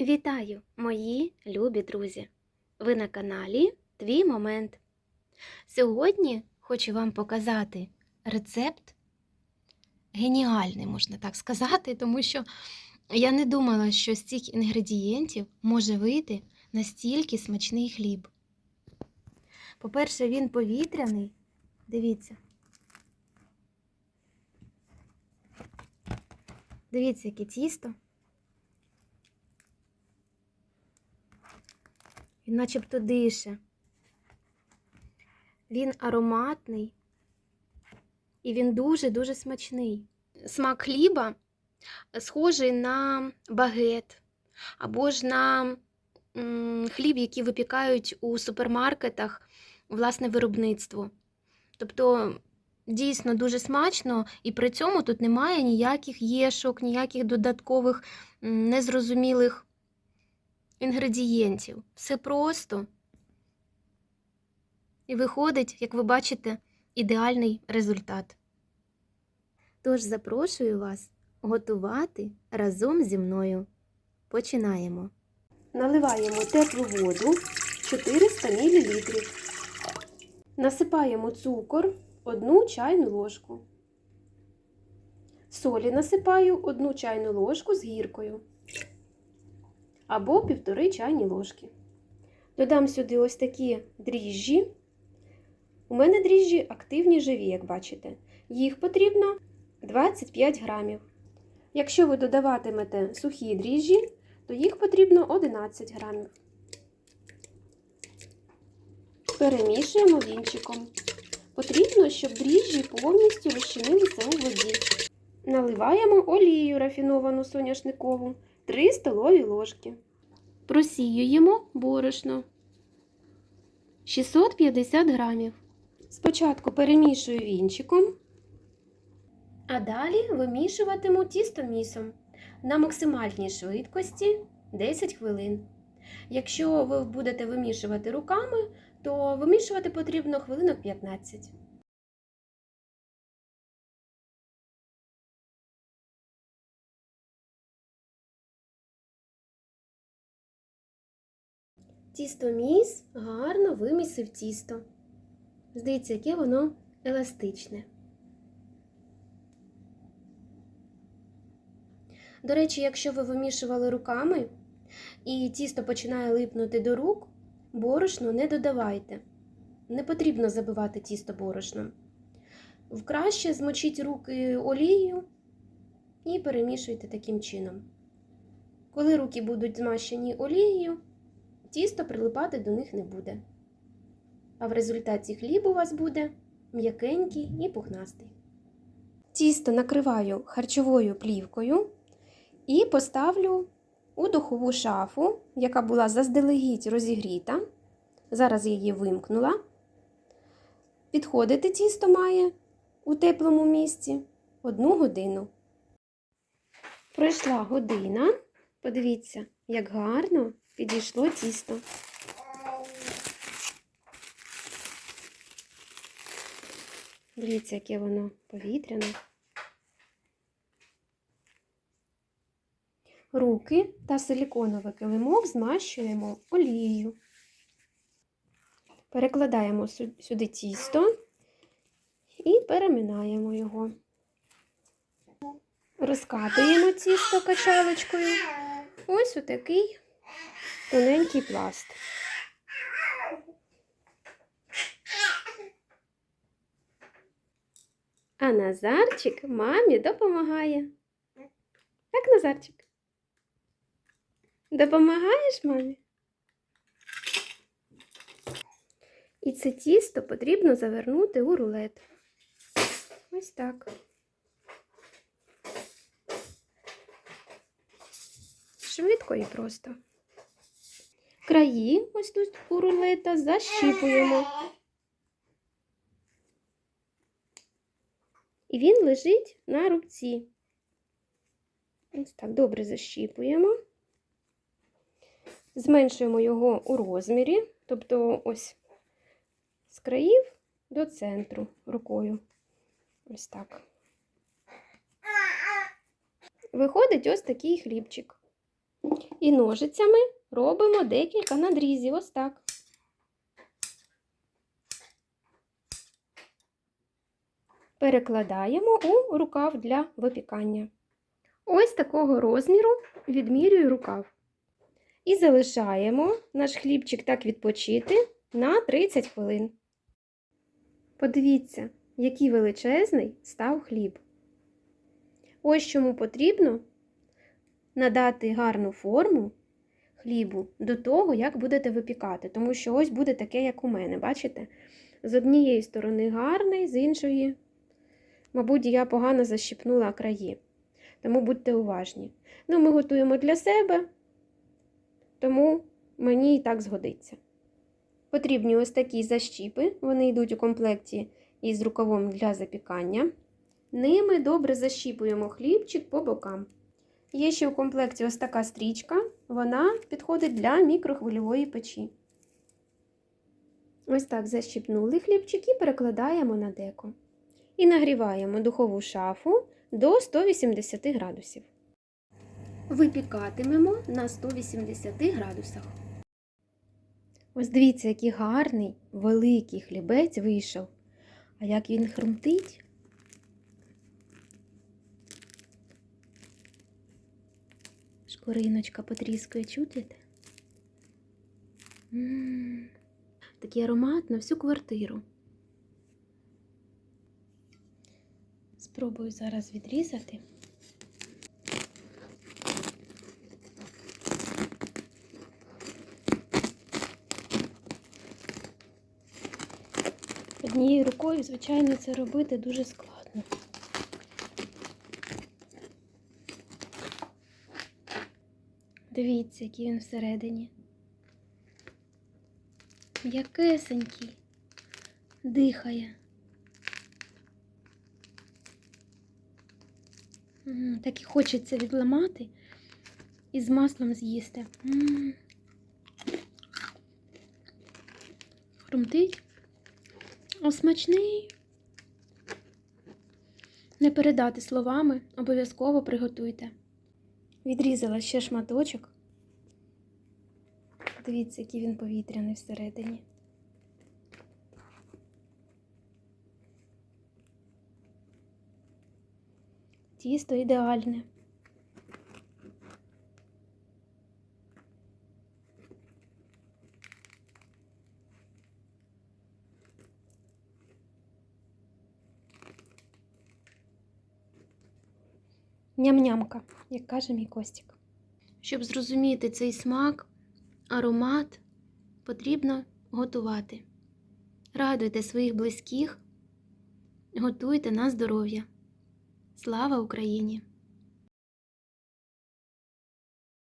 Вітаю, мої любі друзі! Ви на каналі Твій Момент. Сьогодні хочу вам показати рецепт геніальний, можна так сказати, тому що я не думала, що з цих інгредієнтів може вийти настільки смачний хліб. По-перше, він повітряний. Дивіться. Дивіться, яке тісто. Він начебто дише. Він ароматний і він дуже-дуже смачний. Смак хліба схожий на багет або ж на хліб, який випікають у супермаркетах власне виробництво. Тобто дійсно дуже смачно, і при цьому тут немає ніяких єшок, ніяких додаткових незрозумілих інгредієнтів. Все просто. І виходить, як ви бачите, ідеальний результат. Тож запрошую вас готувати разом зі мною. Починаємо. Наливаємо теплу воду 400 мл. Насипаємо цукор 1 чайну ложку. Солі насипаю 1 чайну ложку з гіркою або півтори чайні ложки. Додам сюди ось такі дріжджі. У мене дріжджі активні живі, як бачите. Їх потрібно 25 грамів. Якщо ви додаватимете сухі дріжджі, то їх потрібно 11 грамів. Перемішуємо вінчиком. Потрібно, щоб дріжджі повністю розчинилися у воді. Наливаємо олію рафіновану соняшникову 3 столові ложки. Просіюємо борошно 650 грамів. Спочатку перемішую вінчиком, а далі вимішуватиму тісто місом на максимальній швидкості 10 хвилин. Якщо ви будете вимішувати руками, то вимішувати потрібно хвилинок 15. Тісто міс гарно вимісив тісто. Здається, яке воно еластичне. До речі, якщо ви вимішували руками і тісто починає липнути до рук, борошно не додавайте. Не потрібно забивати тісто борошном. Краще змочіть руки олією і перемішуйте таким чином. Коли руки будуть змащені олією, тісто прилипати до них не буде. А в результаті хліб у вас буде м'якенький і пухнастий. Тісто накриваю харчовою плівкою і поставлю у духову шафу, яка була заздалегідь розігріта. Зараз її вимкнула. Підходити тісто має у теплому місці одну годину. Пройшла година. Подивіться, як гарно підійшло тісто. Дивіться, яке воно повітряне. Руки та силіконовий килимок змащуємо олією. Перекладаємо сюди тісто і переминаємо його. Розкатуємо тісто качалочкою. Ось отакий тоненький пласт. А Назарчик мамі допомагає. Так, Назарчик? Допомагаєш мамі? І це тісто потрібно завернути у рулет. Ось так. Швидко і просто. Краї ось тут у рулета защіпуємо. І він лежить на рубці. Ось так добре защіпуємо. Зменшуємо його у розмірі, тобто ось з країв до центру рукою. Ось так. Виходить ось такий хлібчик. І ножицями робимо декілька надрізів. Ось так. Перекладаємо у рукав для випікання. Ось такого розміру відмірюю рукав. І залишаємо наш хлібчик так відпочити на 30 хвилин. Подивіться, який величезний став хліб. Ось чому потрібно надати гарну форму хлібу до того, як будете випікати. Тому що ось буде таке, як у мене, бачите? З однієї сторони гарний, з іншої, мабуть, я погано защіпнула краї. Тому будьте уважні. Ну, ми готуємо для себе, тому мені і так згодиться. Потрібні ось такі защіпи, вони йдуть у комплекті із рукавом для запікання. Ними добре защіпуємо хлібчик по бокам. Є ще у комплекті ось така стрічка, вона підходить для мікрохвильової печі. Ось так защіпнули хлібчик і перекладаємо на деко. І нагріваємо духову шафу до 180 градусів. Випікатимемо на 180 градусах. Ось дивіться, який гарний, великий хлібець вийшов. А як він хрумтить. Шкориночка потріскує? М-м-м. Такий аромат на всю квартиру. Спробую зараз відрізати. Однією рукою, звичайно, це робити дуже складно. Дивіться, який він всередині. М'якесенький, дихає. Так і хочеться відламати і з маслом з'їсти. Хрумтить. О, смачний. Не передати словами, обов'язково приготуйте. Відрізала ще шматочок. Дивіться, який він повітряний всередині. Тісто ідеальне. Ням-нямка, як каже мій Костік. Щоб зрозуміти цей смак, аромат, потрібно готувати. Радуйте своїх близьких, готуйте на здоров'я. Слава Україні!